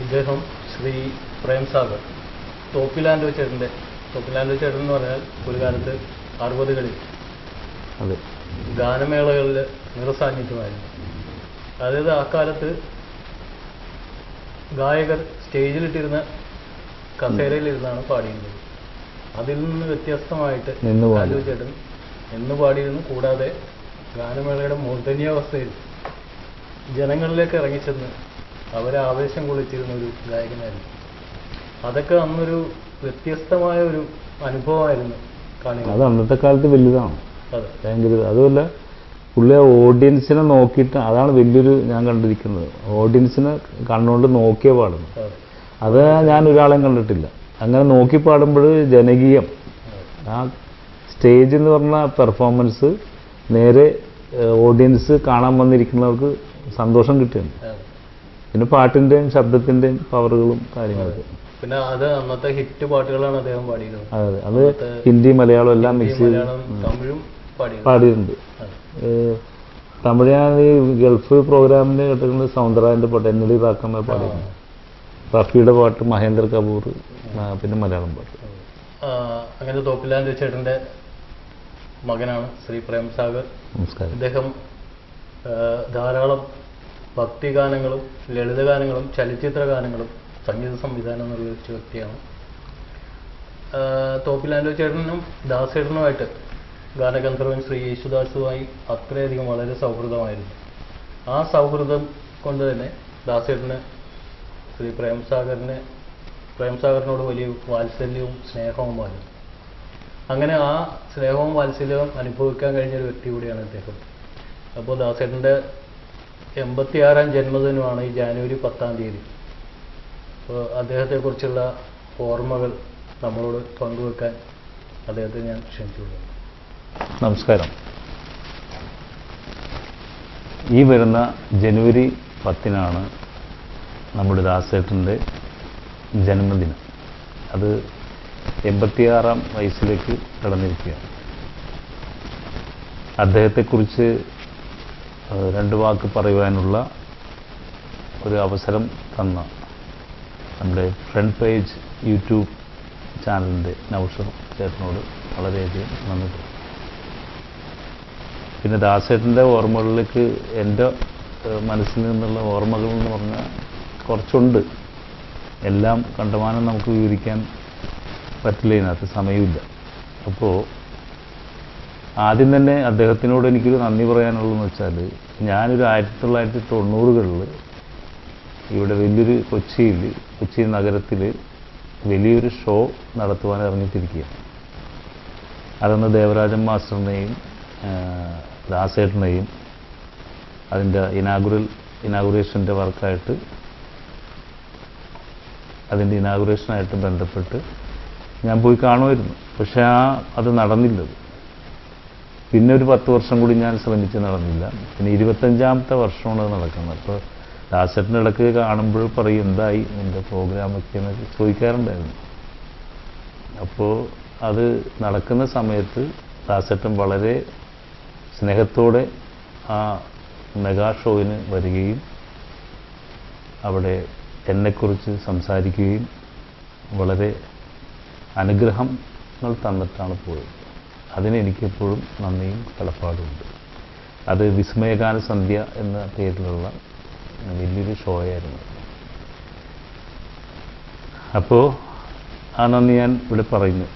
ഇദ്ദേഹം ശ്രീ പ്രേം സാഗർ തോപ്പിലാൻഡോ ചേട്ടന്റെ തോപ്പിലാൻഡോ ചേട്ടൻ എന്ന് പറഞ്ഞാൽ ഒരു കാലത്ത് അറുപതുകളിൽ അതെ. ഗാനമേളകളിൽ നിറസാന്നിധ്യമായിരുന്നു. അതായത് ആ കാലത്ത് ഗായകർ സ്റ്റേജിലിട്ടിരുന്ന കസേരയിലിരുന്നാണ് പാടിയിരുന്നത്. അതിൽ നിന്ന് വ്യത്യസ്തമായിട്ട്. ലാലു ചേട്ടൻ എന്ന് പാടിയിരുന്നു. കൂടാതെ ഗാനമേളയുടെ മൂർധന്യാവസ്ഥയിൽ ജനങ്ങളിലേക്ക് ഇറങ്ങിച്ചെന്ന് അവരെ ആവേശം കൊള്ളിച്ചിരുന്ന ഒരു ഗായകനായിരുന്നു. അതൊക്കെ അന്നൊരു വ്യത്യസ്തമായ ഒരു അനുഭവമായിരുന്നു അത് അന്നത്തെ കാലത്ത് വലുതാണ്. ഭയങ്കര അതുമല്ല പുള്ളി ആ ഓഡിയൻസിനെ നോക്കിയിട്ട് അതാണ് വലിയൊരു ഞാൻ കണ്ടിരിക്കുന്നത്. ഓഡിയൻസിനെ കണ്ണുകൊണ്ട് നോക്കിയ പാടുന്നു അതെ. ഞാൻ ഒരാളെയും കണ്ടിട്ടില്ല. അങ്ങനെ നോക്കി പാടുമ്പോൾ ജനകീയം. ആ സ്റ്റേജ് എന്ന് പറഞ്ഞ പെർഫോമൻസ് നേരെ ഓഡിയൻസ് കാണാൻ വന്നിരിക്കുന്നവർക്ക് സന്തോഷം കിട്ടുകയാണ്. പിന്നെ പാട്ടിന്റെയും ശബ്ദത്തിന്റെയും പവറുകളും കാര്യങ്ങളൊക്കെ. പിന്നെ അത് അന്നത്തെ ഹിറ്റ് പാട്ടുകളാണ് അദ്ദേഹം പാടിയത് അതെ അത്. ഹിന്ദി മലയാളം എല്ലാം മിക്സ് ചെയ്ത് തമിഴും പാടിയിട്ടുണ്ട്. തമിഴ് ഞാൻ ഈ ഗൾഫ് പ്രോഗ്രാമിന് കേട്ടിട്ടുണ്ട്. സൗന്ദരാജന്റെ പാട്ട് എന്നലി താക്കമ്മ പാടിയിരുന്നു. റഫിയുടെ പാട്ട് മഹേന്ദ്ര കപൂർ പിന്നെ മലയാളം പാട്ട്. അങ്ങനെ തോപ്പിലാൻ ചേട്ടന്റെ മകനാണ് ശ്രീ പ്രേംസാഗർ. നമസ്കാരം. അദ്ദേഹം ധാരാളം ഭക്തിഗാനങ്ങളും ലളിതഗാനങ്ങളും ചലച്ചിത്ര ഗാനങ്ങളും സംഗീത സംവിധാനം നിർവഹിച്ച വ്യക്തിയാണ്. തോപ്പിലാൻഡോ ചേട്ടനും ദാസേട്ടനുമായിട്ട് ഗാനഗന്ധർവൻ ശ്രീ യേശുദാസുമായി അത്രയധികം വളരെ സൗഹൃദമായിരുന്നു. ആ സൗഹൃദം കൊണ്ട് തന്നെ ദാസേട്ടന് ശ്രീ പ്രേംസാഗറിനെ പ്രേംസാഗറിനോട് വലിയ വാത്സല്യവും സ്നേഹവുമായിരുന്നു അങ്ങനെ ആ സ്നേഹവും വാത്സല്യവും അനുഭവിക്കാൻ കഴിഞ്ഞ ഒരു വ്യക്തി കൂടിയാണ് അദ്ദേഹം. അപ്പോൾ ദാസേട്ടന്റെ എൺപത്തിയാറാം ജന്മദിനമാണ് ഈ ജാനുവരി പത്താം തീയതി. അപ്പോൾ അദ്ദേഹത്തെക്കുറിച്ചുള്ള ഓർമ്മകൾ നമ്മളോട് പങ്കുവെക്കാൻ അദ്ദേഹത്തെ ഞാൻ ക്ഷണിച്ചുകൊള്ളുന്നു. നമസ്കാരം. ഈ വരുന്ന ജനുവരി പത്തിനാണ് നമ്മുടെ ദാസേട്ടന്റെ ജന്മദിനം. അത് എൺപത്തിയാറാം വയസ്സിലേക്ക് കടന്നിരിക്കുകയാണ്. അദ്ദേഹത്തെക്കുറിച്ച് രണ്ട് വാക്ക് പറയുവാനുള്ള ഒരു അവസരം തന്ന നമ്മുടെ ഫ്രണ്ട് പേജ് യൂട്യൂബ് ചാനലിന്റെ നൗഷർ ചേട്ടനോട് വളരെയധികം നന്ദി. പിന്നെ ദാസേട്ടന്റെ ഓർമ്മകളിലേക്ക് എന്റെ മനസ്സിൽ നിന്നുള്ള ഓർമ്മകൾ എന്ന് പറഞ്ഞാൽ കുറച്ചുണ്ട്. എല്ലാം കണ്ടമാനം നമുക്ക് വിവരിക്കാൻ പറ്റില്ല ഇതിനകത്ത് സമയമില്ല. അപ്പോൾ ആദ്യം തന്നെ അദ്ദേഹത്തിനോട് എനിക്കൊരു നന്ദി പറയാനുള്ളതെന്ന് വെച്ചാൽ ഞാനൊരു ആയിരത്തി തൊള്ളായിരത്തി തൊണ്ണൂറുകളിൽ ഇവിടെ വലിയൊരു കൊച്ചിയിൽ കൊച്ചി നഗരത്തിൽ വലിയൊരു ഷോ നടത്തുവാൻ ഇറങ്ങിത്തിരിക്കുകയാണ്. അതെന്ന് ദേവരാജൻ മാസ്റ്ററിനെയും ദാസേട്ടനെയും അതിന്റെ ഇനാഗുറൽ ഇനാഗുറേഷന്റെ വർക്കായിട്ട് അതിന്റെ ഇനാഗുറേഷനായിട്ട് ബന്ധപ്പെട്ട് ഞാൻ പോയി കാണുമായിരുന്നു. പക്ഷേ ആ അത് നടന്നില്ലത്. പിന്നെ ഒരു പത്ത് വർഷം കൂടി ഞാൻ ശ്രമിച്ച് നടന്നില്ല. പിന്നെ ഇരുപത്തഞ്ചാമത്തെ വർഷമാണ് അത് നടക്കുന്നത്. അപ്പോൾ ദാസേട്ടന്റെ ഇടയ്ക്ക് കാണുമ്പോൾ പറയും എന്തായി? എന്റെ പ്രോഗ്രാമൊക്കെ എന്നൊക്കെ ചോദിക്കാറുണ്ടായിരുന്നു. അപ്പോൾ അത് നടക്കുന്ന സമയത്ത് ദാസേട്ടൻ വളരെ സ്നേഹത്തോടെ ആ മെഗാ ഷോയിന് വരികയും അവിടെ എന്നെക്കുറിച്ച് സംസാരിക്കുകയും വളരെ അനുഗ്രഹങ്ങൾ തന്നിട്ടാണ് പോയത്. അതിന് എനിക്കെപ്പോഴും നന്ദിയും കടപ്പാടുമുണ്ട്. അത് വിസ്മയകാല സന്ധ്യ എന്ന പേരിലുള്ള വലിയൊരു ഷോയായിരുന്നു. അപ്പോൾ ആ നന്ദി ഞാൻ ഇവിടെ പറയുന്നു.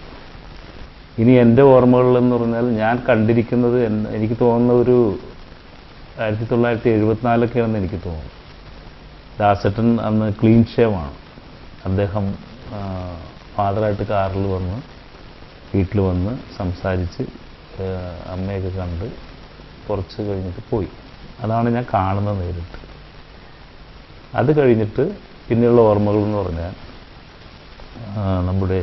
ഇനി എന്റെ ഓർമ്മകളിലെന്ന് പറഞ്ഞാൽ ഞാൻ കണ്ടിരിക്കുന്നത് എനിക്ക് തോന്നുന്ന ഒരു ആയിരത്തി തൊള്ളായിരത്തി എഴുപത്തിനാലൊക്കെയാണെന്ന് എനിക്ക് തോന്നുന്നു. ദാസേട്ടൻ അന്ന് ക്ലീൻ ഷേവാണ്. അദ്ദേഹം ഫാദറായിട്ട് കാറിൽ വന്ന് വീട്ടിൽ വന്ന് സംസാരിച്ച് അമ്മയൊക്കെ കണ്ട് കുറച്ച് കഴിഞ്ഞിട്ട് പോയി. അതാണ് ഞാൻ കാണുന്ന നേരിട്ട്. അത് കഴിഞ്ഞിട്ട് പിന്നെയുള്ള ഓർമ്മകൾ എന്ന് പറഞ്ഞാൽ നമ്മുടെ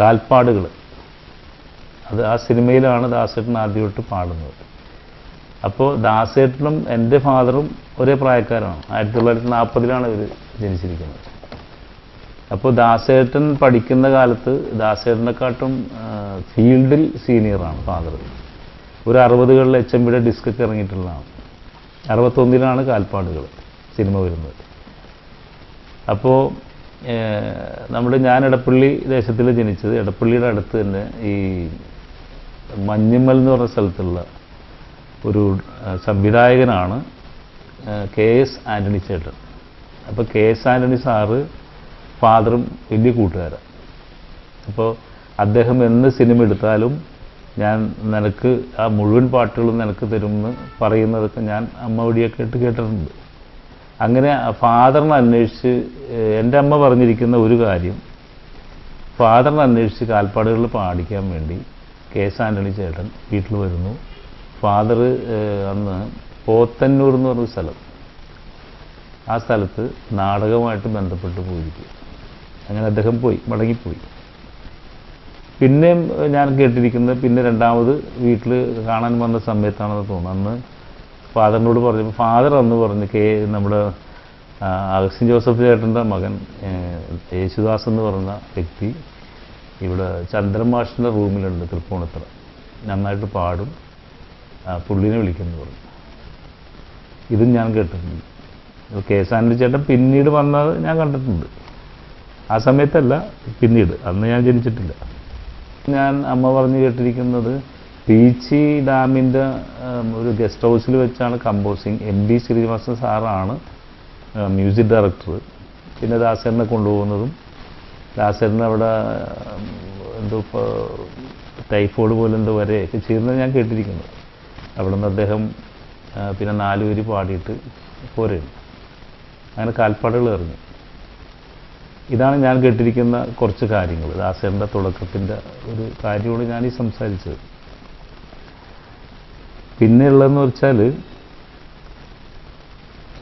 കാൽപ്പാടുകൾ. അത് ആ സിനിമയിലാണ് ദാസേട്ടൻ ആദ്യമായിട്ട് പാടുന്നത്. അപ്പോൾ ദാസേട്ടനും എന്റെ ഫാദറും ഒരേ പ്രായക്കാരാണ്. ആയിരത്തി തൊള്ളായിരത്തി നാൽപ്പതിലാണ് ഇവർ ജനിച്ചിരിക്കുന്നത്. അപ്പോൾ ദാസേട്ടൻ പഠിക്കുന്ന കാലത്ത് ദാസേട്ടനെക്കാട്ടും ഫീൽഡിൽ സീനിയറാണ് ഫാദർ ഒരു അറുപതുകളിൽ എച്ച് എം ബിയുടെ ഡിസ്കൊക്കെ ഇറങ്ങിയിട്ടുള്ളതാണ്. അറുപത്തൊന്നിലാണ് കാൽപ്പാടുകൾ സിനിമ വരുന്നത്. അപ്പോൾ നമ്മുടെ ഞാൻ എടപ്പള്ളി ദേശത്തിൽ ജനിച്ചത്. എടപ്പള്ളിയുടെ അടുത്ത് തന്നെ ഈ മഞ്ഞുമ്മൽ എന്ന് പറഞ്ഞ സ്ഥലത്തുള്ള ഒരു സംവിധായകനാണ് കെ എസ് ആന്റണി ചേട്ടൻ. അപ്പോൾ കെ എസ് ആന്റണി സാറ് ഫാദറും വലിയ കൂട്ടുകാരാണ് അപ്പോൾ അദ്ദേഹം എന്ന് സിനിമ എടുത്താലും ഞാൻ നിനക്ക് ആ മുഴുവൻ പാട്ടുകളും നിനക്ക് തരുമെന്ന് പറയുന്നതൊക്കെ ഞാൻ അമ്മ വഴിയൊക്കെ ഇട്ട് കേട്ടിട്ടുണ്ട്. അങ്ങനെ ഫാദറിനെ അന്വേഷിച്ച് എന്റെ അമ്മ പറഞ്ഞിരിക്കുന്ന ഒരു കാര്യം ഫാദറിനെ അന്വേഷിച്ച് കാൽപ്പാടുകളിൽ പാടിക്കാൻ വേണ്ടി കെ എസ് ആന്റണി ചേട്ടൻ വീട്ടിൽ വരുന്നു. ഫാദർ അന്ന് പോത്തന്നൂർ എന്ന് പറഞ്ഞ സ്ഥലം. ആ സ്ഥലത്ത് നാടകമായിട്ട് ബന്ധപ്പെട്ട് പോയിരിക്കും അങ്ങനെ അദ്ദേഹം പോയി മടങ്ങിപ്പോയി. പിന്നെയും ഞാൻ കേട്ടിരിക്കുന്നത് പിന്നെ രണ്ടാമത് വീട്ടിൽ കാണാൻ വന്ന സമയത്താണെന്ന് തോന്നുന്നു. അന്ന് ഫാദറിനോട് പറഞ്ഞപ്പോൾ ഫാദർ അന്ന് പറഞ്ഞു കെ നമ്മുടെ അഗസ്റ്റിൻ ജോസഫ് ചേട്ടന്റെ മകൻ യേശുദാസ് എന്ന് പറഞ്ഞ വ്യക്തി ഇവിടെ ചന്ദ്രമാഷിന്റെ റൂമിലുണ്ട് തൃപ്പൂണിത്തറ. നന്നായിട്ട് പാടും. പുള്ളിനെ വിളിക്കുന്നു പറഞ്ഞു. ഇതും ഞാൻ കേട്ടിട്ടുണ്ട്. കെ ആന്റണി ചേട്ടൻ പിന്നീട് വന്നത് ഞാൻ കണ്ടിട്ടുണ്ട്. ആ സമയത്തല്ല പിന്നീട്. അന്ന് ഞാൻ ജനിച്ചിട്ടില്ല. ഞാൻ അമ്മ പറഞ്ഞു കേട്ടിരിക്കുന്നത് പീച്ചി ഡാമിന്റെ ഒരു ഗസ്റ്റ് ഹൗസിൽ വെച്ചാണ് കമ്പോസിങ്. എം ബി ശ്രീനിവാസൻ സാറാണ് മ്യൂസിക് ഡയറക്ടർ. പിന്നെ ദാസേറിനെ കൊണ്ടുപോകുന്നതും ദാസേറിന് അവിടെ എന്തോ ടൈഫോയിഡ് പോലെ എന്തോ വരെയൊക്കെ ചെയ്യുന്നത് ഞാൻ കേട്ടിരിക്കുന്നത്. അവിടെ നിന്ന് അദ്ദേഹം പിന്നെ നാലുപേര് പാടിയിട്ട് പോരുന്നു അങ്ങനെ കാൽപ്പാടുകൾ എറിഞ്ഞു. ഇതാണ് ഞാൻ കേട്ടിരിക്കുന്ന കുറച്ച് കാര്യങ്ങൾ. ദാസേറിന്റെ തുടക്കത്തിന്റെ ഒരു കാര്യമാണ് ഞാൻ ഈ സംസാരിച്ചത്. പിന്നെയുള്ളതെന്ന് വെച്ചാൽ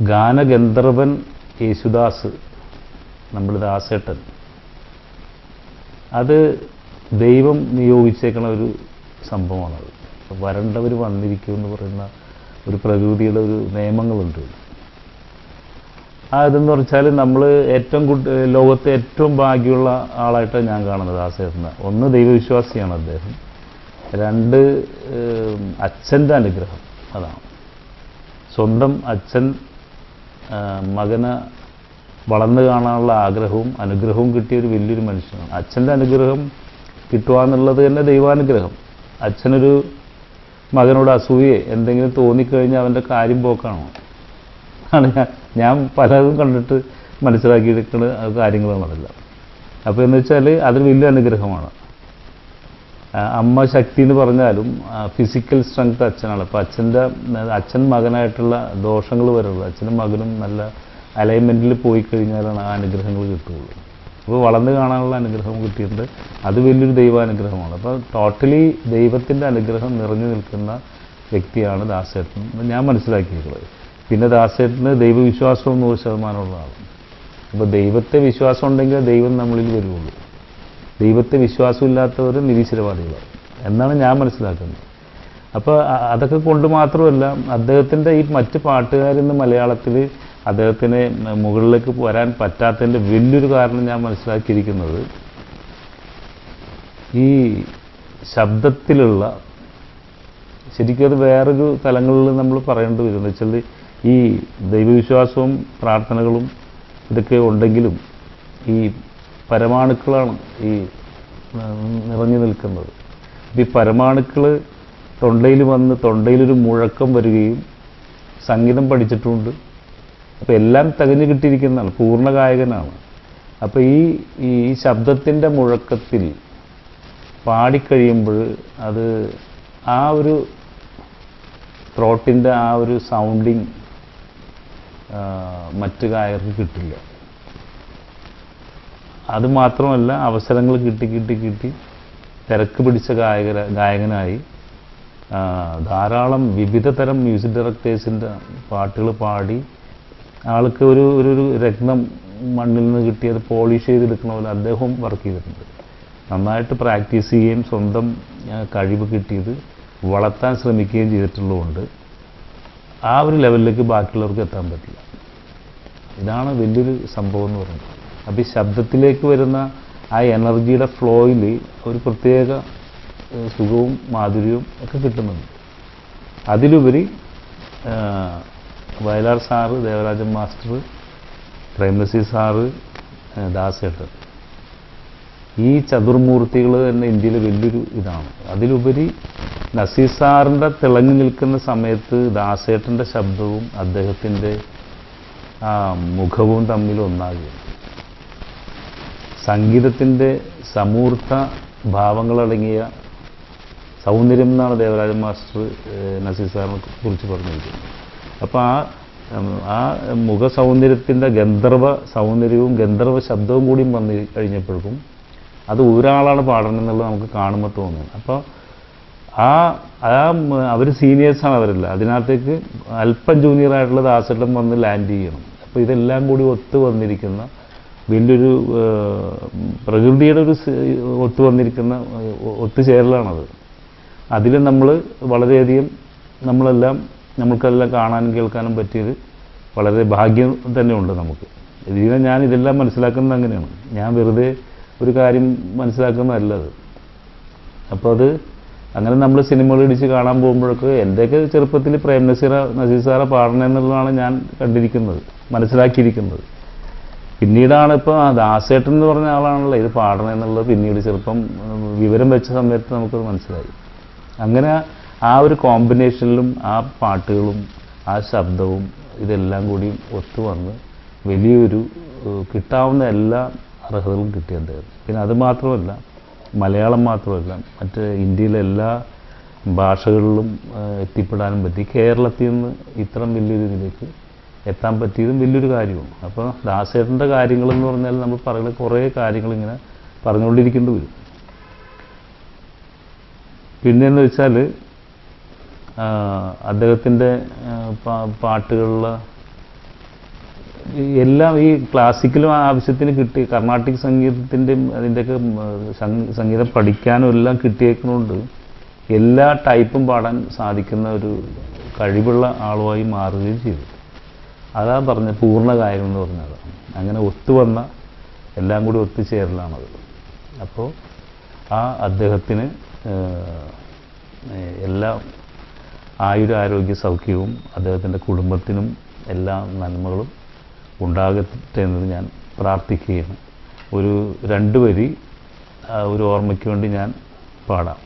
ഗാനഗന്ധർവൻ യേശുദാസ് നമ്മുടെ ദാസേട്ടൻ അത് ദൈവം നിയോഗിച്ചേക്കുന്ന ഒരു സംഭവമാണത്. വരണ്ടവർ വന്നിരിക്കും എന്ന് പറയുന്ന ഒരു പ്രകൃതിയുടെ ഒരു നിയമങ്ങളുണ്ട്. ആ ഇതെന്ന് നമ്മൾ ഏറ്റവും ലോകത്തെ ഏറ്റവും ഭാഗ്യമുള്ള ആളായിട്ടാണ് ഞാൻ കാണുന്നത് ആ സേഫിന് ഒന്ന് ദൈവവിശ്വാസിയാണ് അദ്ദേഹം. രണ്ട് അച്ഛന്റെ അനുഗ്രഹം. അതാണ്. സ്വന്തം അച്ഛൻ മകനെ വളർന്നു കാണാനുള്ള ആഗ്രഹവും അനുഗ്രഹവും കിട്ടിയ ഒരു വലിയൊരു മനുഷ്യനാണ്. അച്ഛന്റെ അനുഗ്രഹം കിട്ടുക എന്നുള്ളത് തന്നെ ദൈവാനുഗ്രഹം. അച്ഛനൊരു മകനോട് അസൂയെ എന്തെങ്കിലും തോന്നിക്കഴിഞ്ഞാൽ അവന്റെ കാര്യം പോക്കാണോ? ആണ് ഞാൻ ഞാൻ പലതും കണ്ടിട്ട് മനസ്സിലാക്കിയിരിക്കുന്ന കാര്യങ്ങളാണ് അതെല്ലാം അപ്പോൾ എന്ന് വെച്ചാൽ അതൊരു വലിയ അനുഗ്രഹമാണ്. അമ്മ ശക്തി എന്ന് പറഞ്ഞാലും ഫിസിക്കൽ സ്ട്രെങ്ത് അച്ഛനാണ്. അപ്പോൾ അച്ഛന്റെ അച്ഛൻ മകനായിട്ടുള്ള ദോഷങ്ങൾ വരുള്ളൂ അച്ഛനും മകനും നല്ല അലൈൻമെന്റിൽ പോയി കഴിഞ്ഞാലാണ് ആ അനുഗ്രഹങ്ങൾ കിട്ടുകയുള്ളൂ. അപ്പോൾ വളർന്നു കാണാനുള്ള അനുഗ്രഹം കിട്ടിയിട്ടുണ്ട്. അത് വലിയൊരു ദൈവാനുഗ്രഹമാണ്. അപ്പോൾ ടോട്ടലി ദൈവത്തിന്റെ അനുഗ്രഹം നിറഞ്ഞു നിൽക്കുന്ന വ്യക്തിയാണ് ദാസേട്ടൻ ഞാൻ മനസ്സിലാക്കിയിട്ടുള്ളത്. പിന്നെ ദാസേട്ടന് ദൈവവിശ്വാസവും നൂറ് ശതമാനമുള്ളതാണ് അപ്പോൾ ദൈവത്തെ വിശ്വാസം ഉണ്ടെങ്കിൽ ദൈവം നമ്മളിൽ വരുള്ളൂ ദൈവത്തെ വിശ്വാസമില്ലാത്തവർ നിരീശ്വരവാദികളാണ് എന്നാണ് ഞാൻ മനസ്സിലാക്കുന്നത്. അപ്പോൾ അതൊക്കെ കൊണ്ട് മാത്രമല്ല അദ്ദേഹത്തിന്റെ ഈ മറ്റ് പാട്ടുകാരെന്ന് മലയാളത്തിൽ അദ്ദേഹത്തിന് മുകളിലേക്ക് വരാൻ പറ്റാത്തതിന്റെ വലിയൊരു കാരണം ഞാൻ മനസ്സിലാക്കിയിരിക്കുന്നത് ഈ ശബ്ദത്തിലുള്ള ശരിക്കും അത് വേറൊരു തലങ്ങളിൽ നമ്മൾ പറയേണ്ടി വരും എന്ന് വെച്ചാൽ ഈ ദൈവവിശ്വാസവും പ്രാർത്ഥനകളും ഇതൊക്കെ ഉണ്ടെങ്കിലും ഈ പരമാണുക്കളാണ് ഈ നിറഞ്ഞു നിൽക്കുന്നത്. ഈ പരമാണുക്കൾ തൊണ്ടയിൽ വന്ന് തൊണ്ടയിലൊരു മുഴക്കം വരികയും സംഗീതം പഠിച്ചിട്ടുണ്ട്. അപ്പോൾ എല്ലാം തികഞ്ഞു കിട്ടിയിരിക്കുന്നതാണ് പൂർണ ഗായകനാണ് അപ്പോൾ ഈ ഈ ശബ്ദത്തിന്റെ മുഴക്കത്തിൽ പാടിക്കഴിയുമ്പോൾ അത് ആ ഒരു ത്രോട്ടിന്റെ ആ ഒരു സൗണ്ടിങ് മറ്റു ഗായകർക്ക് കിട്ടില്ല. അത് മാത്രമല്ല അവസരങ്ങൾ കിട്ടി കിട്ടി കിട്ടി തിരക്ക് പിടിച്ച ഗായക ഗായകനായി ധാരാളം വിവിധ തരം മ്യൂസിക് ഡയറക്ടേഴ്സിന്റെ പാട്ടുകൾ പാടി ആൾക്ക് ഒരു ഒരു ഒരു രത്നം മണ്ണിൽ നിന്ന് കിട്ടി അത് പോളിഷ് ചെയ്തെടുക്കണ പോലെ അദ്ദേഹവും വർക്ക് ചെയ്തിട്ടുണ്ട്. നന്നായിട്ട് പ്രാക്ടീസ് ചെയ്യുകയും സ്വന്തം കഴിവ് കിട്ടിയത് വളർത്താൻ ശ്രമിക്കുകയും ചെയ്തിട്ടുള്ളതുകൊണ്ട് ആ ഒരു ലെവലിലേക്ക് ബാക്കിയുള്ളവർക്ക് എത്താൻ പറ്റില്ല. ഇതാണ് വലിയൊരു സംഭവം എന്ന് പറയുന്നത്. അപ്പോൾ ഈ ശബ്ദത്തിലേക്ക് വരുന്ന ആ എനർജിയുടെ ഫ്ലോയിൽ ഒരു പ്രത്യേക സുഖവും മാധുര്യവും ഒക്കെ കിട്ടുന്നുണ്ട്. അതിലുപരി Vayalar sir Devarajan master Prem Nazir sir ദാസേട്ടൻ. ഈ ചതുർമൂർത്തികൾ തന്നെ ഇന്ത്യയിലെ വലിയൊരു ഇതാണ്. അതിലുപരി നസീർ സാറിന്റെ തിളങ്ങി നിൽക്കുന്ന സമയത്ത് ദാസേട്ടന്റെ ശബ്ദവും അദ്ദേഹത്തിന്റെ ആ മുഖവും തമ്മിൽ ഒന്നാകുകയാണ് സംഗീതത്തിന്റെ സമൂർത്ത ഭാവങ്ങളടങ്ങിയ സൗന്ദര്യം എന്നാണ് ദേവരാജൻ മാസ്റ്റർ നസീർ സാറിനെ കുറിച്ച് പറഞ്ഞിരിക്കുന്നത്. അപ്പോൾ ആ ആ മുഖ സൗന്ദര്യത്തിന്റെ ഗന്ധർവ സൗന്ദര്യവും ഗന്ധർവ ശബ്ദവും കൂടിയും വന്നു കഴിഞ്ഞപ്പോഴേക്കും അത് ഒരാളാണ് പാടണം എന്നുള്ളത് നമുക്ക് കാണുമ്പോൾ തോന്നുന്നു. അപ്പോൾ ആ ആ അവർ സീനിയേഴ്സാണ് അവരല്ല അതിനകത്തേക്ക് അല്പം ജൂനിയർ ആയിട്ടുള്ള ദാസേട്ടൻ വന്ന് ലാൻഡ് ചെയ്യണം. അപ്പോൾ ഇതെല്ലാം കൂടി ഒത്തു വന്നിരിക്കുന്ന വലിയൊരു പ്രകൃതിയുടെ ഒരു ഒത്തു വന്നിരിക്കുന്ന ഒത്തുചേരലാണത് അതിൽ നമ്മൾ വളരെയധികം നമ്മളെല്ലാം നമുക്കെല്ലാം കാണാനും കേൾക്കാനും പറ്റിയത് വളരെ ഭാഗ്യം തന്നെയുണ്ട് നമുക്ക്. ഇതിനെ ഞാൻ ഇതെല്ലാം മനസ്സിലാക്കുന്നത് അങ്ങനെയാണ്. ഞാൻ വെറുതെ ഒരു കാര്യം മനസ്സിലാക്കുന്നതല്ല അത്. അപ്പോൾ അത് അങ്ങനെ നമ്മൾ സിനിമകൾ ഇടിച്ച് കാണാൻ പോകുമ്പോഴൊക്കെ എന്റെയൊക്കെ ചെറുപ്പത്തിൽ പ്രേം നസീറ നസീർ സാറെ പാടണം എന്നുള്ളതാണ് ഞാൻ കണ്ടിരിക്കുന്നത് മനസ്സിലാക്കിയിരിക്കുന്നത്. പിന്നീടാണ് ഇപ്പോൾ ദാസേട്ടൻ എന്ന് പറഞ്ഞ ആളാണല്ലോ ഇത് പാടണം എന്നുള്ളത് പിന്നീട് ചെറുപ്പം വിവരം വെച്ച സമയത്ത് നമുക്കത് മനസ്സിലായി. അങ്ങനെ ആ ഒരു കോമ്പിനേഷനിലും ആ പാട്ടുകളും ആ ശബ്ദവും ഇതെല്ലാം കൂടി ഒത്തുവന്ന് വലിയൊരു കിട്ടാവുന്ന എല്ലാ അർഹതകളും കിട്ടി അദ്ദേഹം പിന്നെ അത് മാത്രമല്ല മലയാളം മാത്രമല്ല മറ്റ് ഇന്ത്യയിലെ എല്ലാ ഭാഷകളിലും എത്തിപ്പെടാനും പറ്റി. കേരളത്തിൽ നിന്ന് ഇത്രയും വലിയൊരു ഇതിലേക്ക് എത്താൻ പറ്റിയതും വലിയൊരു കാര്യമാണ്. അപ്പോൾ ദാസേട്ടന്റെ കാര്യങ്ങളെന്ന് പറഞ്ഞാൽ നമ്മൾ പറയുന്ന കുറേ കാര്യങ്ങളിങ്ങനെ പറഞ്ഞുകൊണ്ടിരിക്കേണ്ടി വരും. പിന്നെയെന്ന് വെച്ചാൽ അദ്ദേഹത്തിന്റെ പാട്ടുകളിൽ എല്ലാം ഈ ക്ലാസിക്കലും ആവശ്യത്തിന് കിട്ടി കർണാട്ടിക് സംഗീതത്തിന്റെയും അതിന്റെയൊക്കെ സംഗീതം പഠിക്കാനും എല്ലാം കിട്ടിയേക്കുന്നതുകൊണ്ട് എല്ലാ ടൈപ്പും പാടാൻ സാധിക്കുന്ന ഒരു കഴിവുള്ള ആളുമായി മാറുകയും ചെയ്തു. അതാ പറഞ്ഞ പൂർണ കാര്യം എന്ന് പറഞ്ഞത്. അങ്ങനെ ഒത്തുവന്ന എല്ലാം കൂടി ഒത്തുചേരലാണത് അപ്പോൾ ആ അദ്ദേഹത്തിന് എല്ലാ ആയുരാരോഗ്യ സൗഖ്യവും അദ്ദേഹത്തിന്റെ കുടുംബത്തിനും എല്ലാ നന്മകളും ഉണ്ടാകട്ടെ എന്ന് ഞാൻ പ്രാർത്ഥിക്കുകയാണ്. ഒരു രണ്ട് വരി ഒരു ഓർമ്മയ്ക്ക് വേണ്ടി ഞാൻ പാടാം.